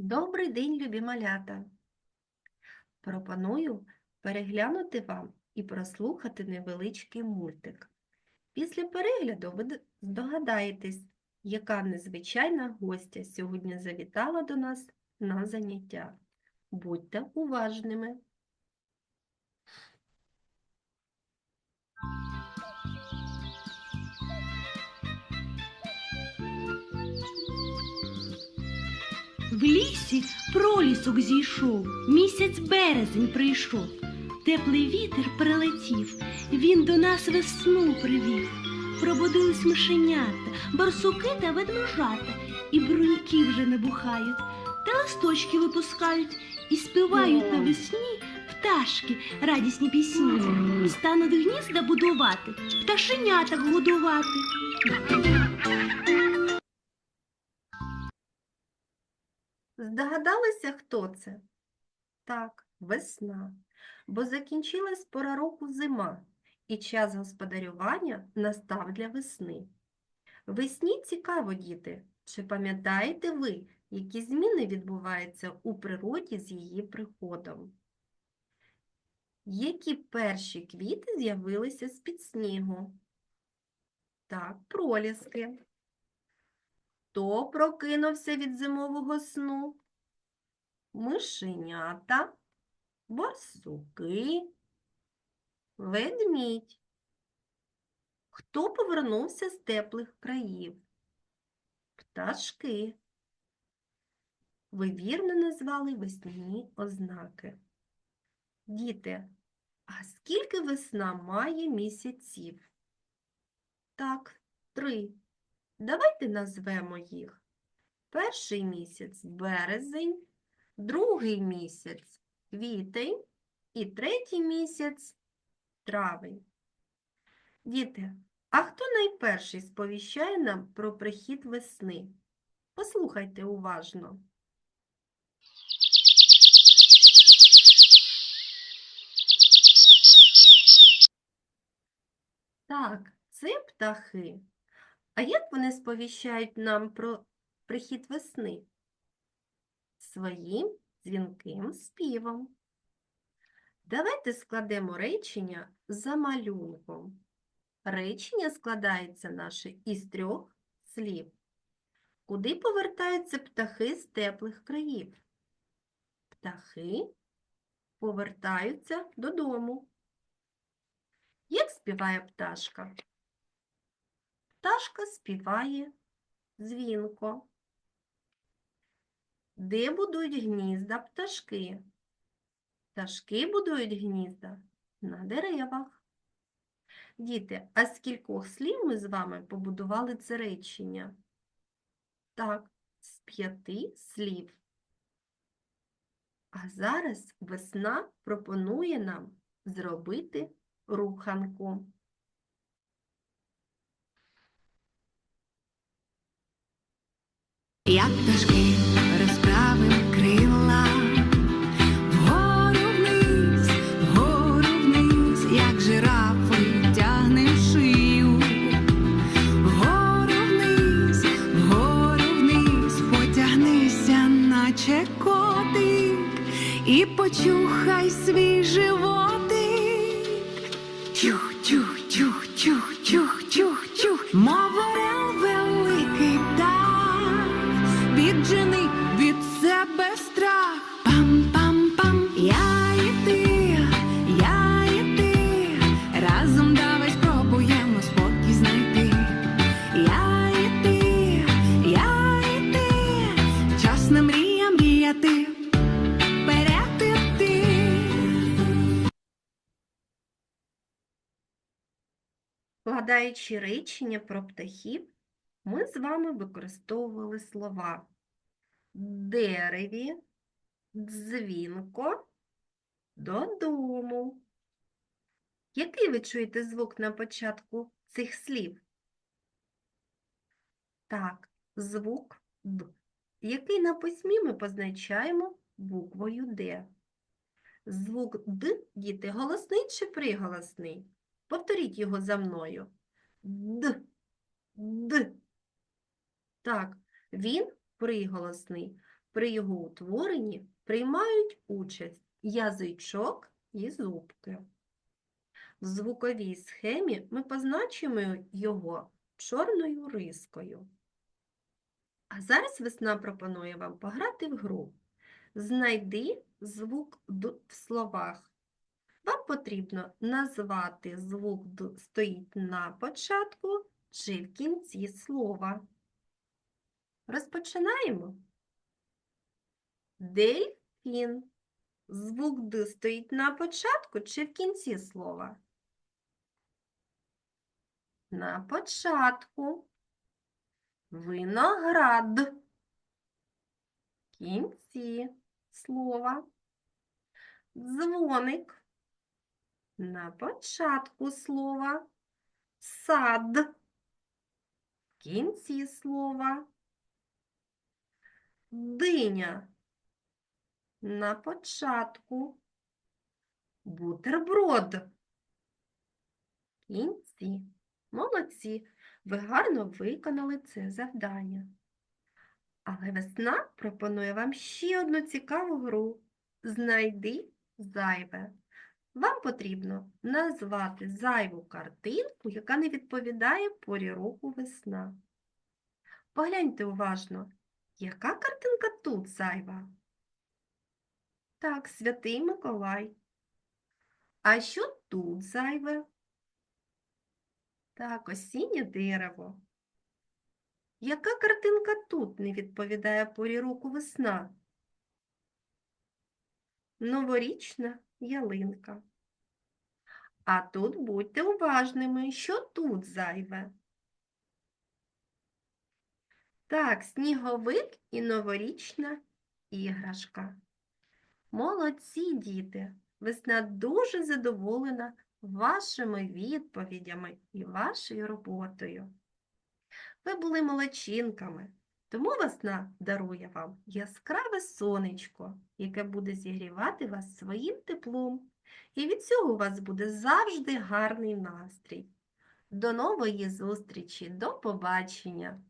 Добрий день, любі малята! Пропоную переглянути вам і прослухати невеличкий мультик. Після перегляду ви здогадаєтесь, яка незвичайна гостя сьогодні завітала до нас на заняття. Будьте уважними! В лісі пролісок зійшов, місяць березень прийшов. Теплий вітер прилетів, він до нас весну привів. Пробудились мишенята, барсуки та ведмежата, і бруньки вже набухають, та листочки випускають, і співають навесні пташки радісні пісні. Стануть гнізда будувати, пташеняток годувати. Здогадалися, хто це? Так, весна, бо закінчилась пора року зима, і час господарювання настав для весни. Весні цікаво, діти, чи пам'ятаєте ви, які зміни відбуваються у природі з її приходом? Які перші квіти з'явилися з-під снігу? Так, проліски. Хто прокинувся від зимового сну? Мишенята, барсуки, ведмідь. Хто повернувся з теплих країв? Пташки. Ви вірно назвали весняні ознаки. Діти, а скільки весна має місяців? Так, три. Давайте назвемо їх. Перший місяць березень, другий місяць квітень і третій місяць травень. Діти, а хто найперший сповіщає нам про прихід весни? Послухайте уважно. Так, це птахи. А як вони сповіщають нам про прихід весни? Своїм дзвінким співом. Давайте складемо речення за малюнком. Речення складається наше із трьох слів. Куди повертаються птахи з теплих країв? Птахи повертаються додому. Як співає пташка? Пташка співає дзвінко. Де будують гнізда пташки? Пташки будують гнізда на деревах. Діти, а з кількох слів ми з вами побудували це речення? Так, з п'яти слів. А зараз весна пропонує нам зробити руханку. Як пташки розправив крила, вгору вниз, вгору вниз, як жирафи тягне шию, вгору вниз, вгору вниз, потягнися, наче котик, і почухай свій животик. Чух, чух, чух, чух, чух, чух, чух, мов орел великий віджени від себе страх. Пам-пам-пам, я і ти, я і ти, разом давай спробуємо спокій знайти. Я і ти, я і ти, час на мрія мріяти. Складаючи речення про птахів, ми з вами використовували слова дереві, дзвінко, додому. Який ви чуєте звук на початку цих слів? Так, звук Д, який на письмі ми позначаємо буквою Д. Звук Д, діти, голосний чи приголосний? Повторіть його за мною. Д. Д. Так, він приголосний. При його утворенні приймають участь язичок і зубки. В звуковій схемі ми позначимо його чорною рискою. А зараз весна пропонує вам пограти в гру. Знайди звук «д» в словах. Вам потрібно назвати звук «д» стоїть на початку чи в кінці слова. Розпочинаємо. Дельфін. Звук «д» стоїть на початку чи в кінці слова? На початку. Виноград. Кінці слова. Дзвоник. На початку слова. Сад. В кінці слова. Диня. На початку. Бутерброд. Кінці. Молодці. Ви гарно виконали це завдання. Але весна пропонує вам ще одну цікаву гру. Знайди зайве. Вам потрібно назвати зайву картинку, яка не відповідає порі року весна. Погляньте уважно, яка картинка тут зайва? Так, святий Миколай. А що тут зайве? Так, осіннє дерево. Яка картинка тут не відповідає порі року весна? Новорічна ялинка. А тут будьте уважними, що тут зайве. Так, сніговик і новорічна іграшка. Молодці, діти! Весна дуже задоволена вашими відповідями і вашою роботою. Ви були молодчинками, тому весна дарує вам яскраве сонечко, яке буде зігрівати вас своїм теплом. І від цього у вас буде завжди гарний настрій. До нової зустрічі, до побачення!